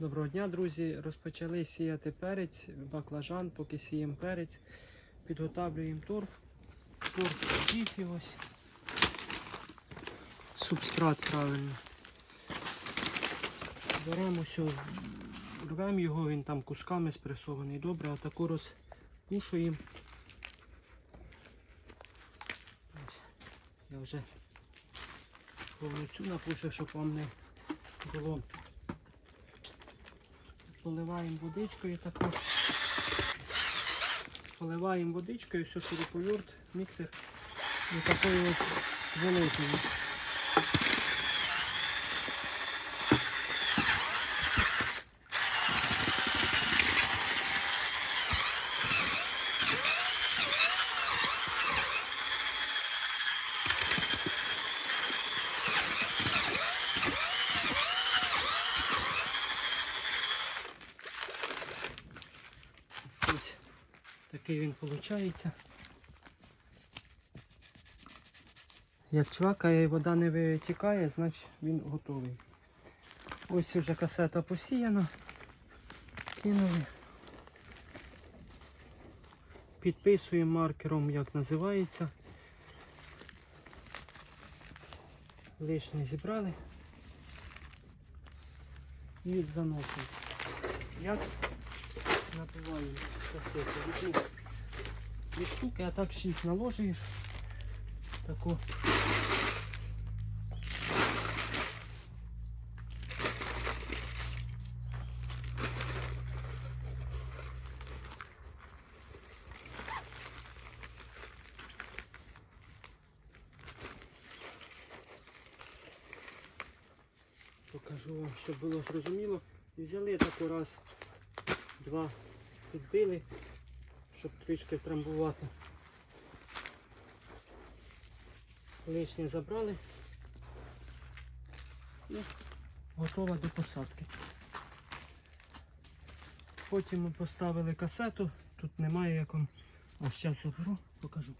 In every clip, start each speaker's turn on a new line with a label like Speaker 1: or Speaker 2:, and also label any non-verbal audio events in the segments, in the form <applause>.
Speaker 1: Доброго дня, друзі. Розпочали сіяти перець, баклажан, поки сіємо перець. Підготавлюємо торф. Торф діфі ось. Субстрат правильно. Беремо все, рвемо його, він там кусками спресований. Добре, отаку розпушуємо. Ось. Я вже повністю напушив, щоб вам не було поливаємо водичкою також. Поливаємо водичкою, все шуруповерт, міксер до такої от великою. Ось такий він виходить. Як чвакає і вода не витікає, значить він готовий. Ось вже касета посіяна. Кинули. Підписуємо маркером, як називається. Лишнє зібрали. І заносимо. Як набиваємо касету. Візьму дві штуки, а так 6 наложуєш. Таку. Покажу вам, щоб було зрозуміло. І взяли таку раз, два Підбили, щоб трішки трамбувати. Лишнє забрали і готова до посадки. Потім ми поставили касету, тут немає як вам. Ось зараз заберу, покажу.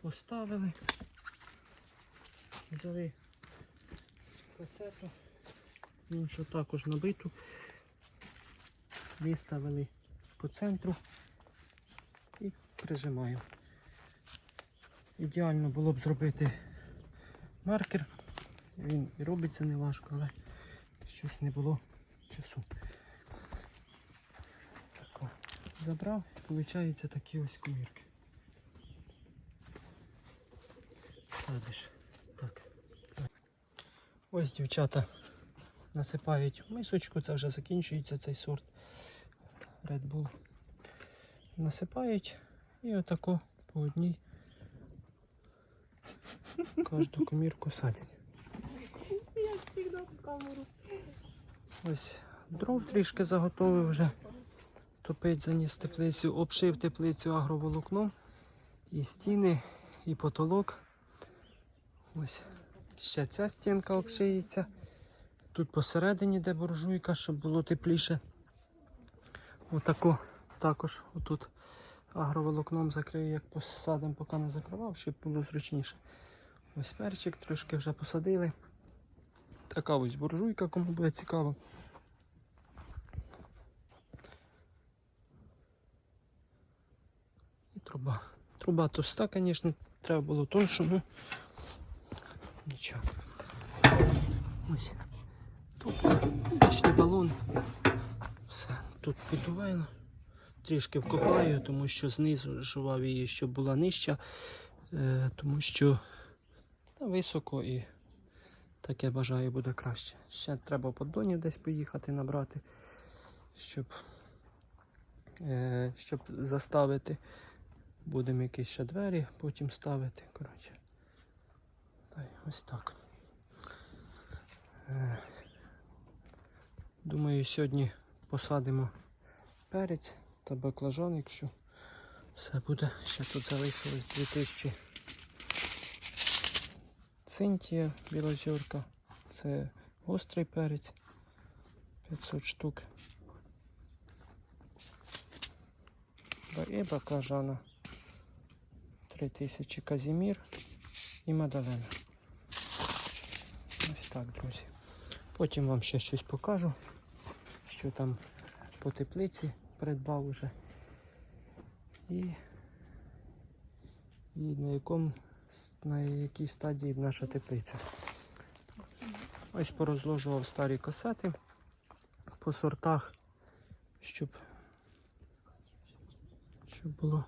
Speaker 1: Поставили. Взяли касету, іншу також набиту. Виставили по центру і прижимаю. Ідеально було б зробити маркер. Він і робиться не важко, але щось не було часу. Так, о, забрав, виходить такі ось комірки. Садиш. Ось дівчата насипають мисочку, це вже закінчується цей сорт Red Bull. Насипають і отако по одній кожну комірку садять. Ось дров трішки заготовив вже. Топить заніс теплицю, обшив теплицю агроволокном. І стіни, і потолок. Ось ще ця стінка обшиється. Тут посередині, де буржуйка, щоб було тепліше. Отако також отут агроволокном закрию, як посадимо, поки не закривав, щоб було зручніше. Ось перчик трошки вже посадили. Така ось буржуйка, кому буде цікаво. І труба. Труба товста, звісно, треба було тоншу, ну нічого. Ось. Тут бачите балон. Все, тут піддуваю. Трішки вкопаю, тому що знизу жував її, щоб була нижча, е, тому що та, високо і таке бажаю буде краще. Ще треба поддонів десь поїхати набрати, щоб, е, щоб заставити. Будемо якісь ще двері потім ставити. Коротше. Ось так. Е, Думаю, сьогодні посадимо перець та баклажан, якщо все буде. Ще тут залишилось 2000 цинтія білозірка. Це гострий перець 500 штук. І баклажана 3000 казімір і Мадалена. Так, друзі. Потім вам ще щось покажу, що там по теплиці придбав уже. І, і на якому на якій стадії наша теплиця. Ось порозложував старі касети по сортах, щоб, щоб було.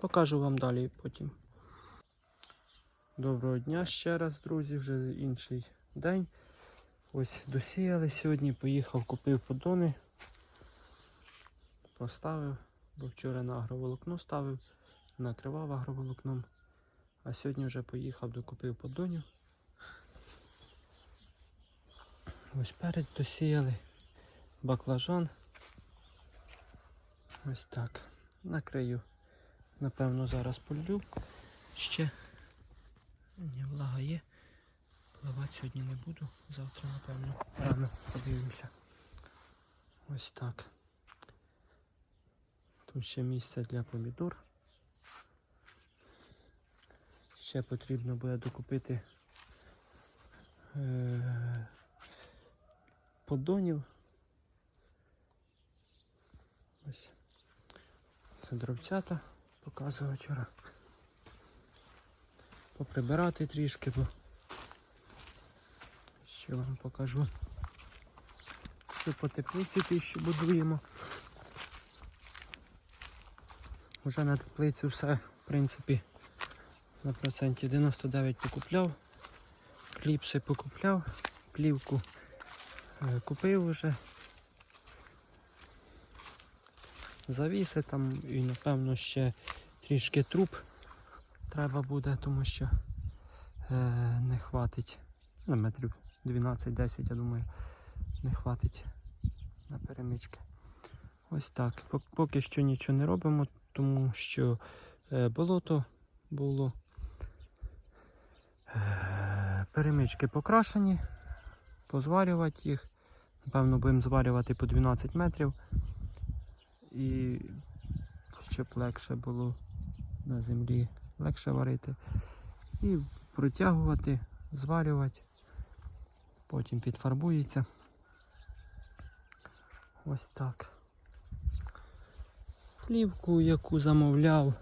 Speaker 1: Покажу вам далі потім. Доброго дня ще раз, друзі, вже інший день. Ось досіяли сьогодні, поїхав, купив подони, поставив, бо вчора на агроволокно ставив, накривав агроволокном, а сьогодні вже поїхав, докупив подонів. Ось перець досіяли, баклажан. Ось так. Накрию. Напевно, зараз полю ще. Ні, влага є. Пливати сьогодні не буду. Завтра, напевно, рано подивимося. Ось так. Тут ще місце для помідор. Ще потрібно буде докупити е- поддонів. Ось. Це дровцята показую вчора. Поприбирати трішки, бо ще вам покажу, що по теплиці тищу будуємо. Вже на теплицю все, в принципі, на проценті 99 покупляв, кліпси покупляв, плівку е, купив вже. Завіси там і напевно ще трішки труб треба буде, тому що е, не хватить. На метрів 12-10, я думаю, не хватить на перемички. Ось так. Поки що нічого не робимо, тому що е, болото було. Е, перемички покрашені, позварювати їх. Напевно, будемо зварювати по 12 метрів. І щоб легше було на землі легше варити. І протягувати, зварювати. Потім підфарбується. Ось так. Плівку, яку замовляв,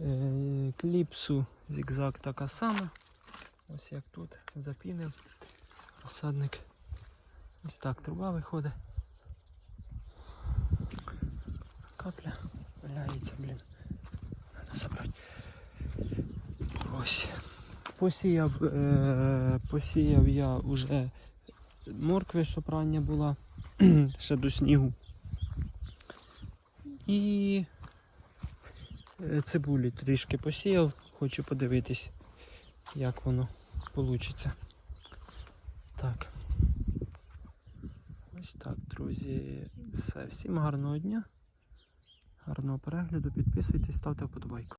Speaker 1: е, кліпсу, зігзаг така сама. Ось як тут запінив розсадник. Ось так труба виходить. Капля валяється, блін. Треба забрати. Ось. Посіяв, е, посіяв я вже моркви, щоб рання була, <clears throat> ще до снігу. І е, цибулі трішки посіяв, хочу подивитись, як воно вийде. Так. Ось так, друзі. Все. Всім гарного дня, гарного перегляду, підписуйтесь, ставте вподобайку.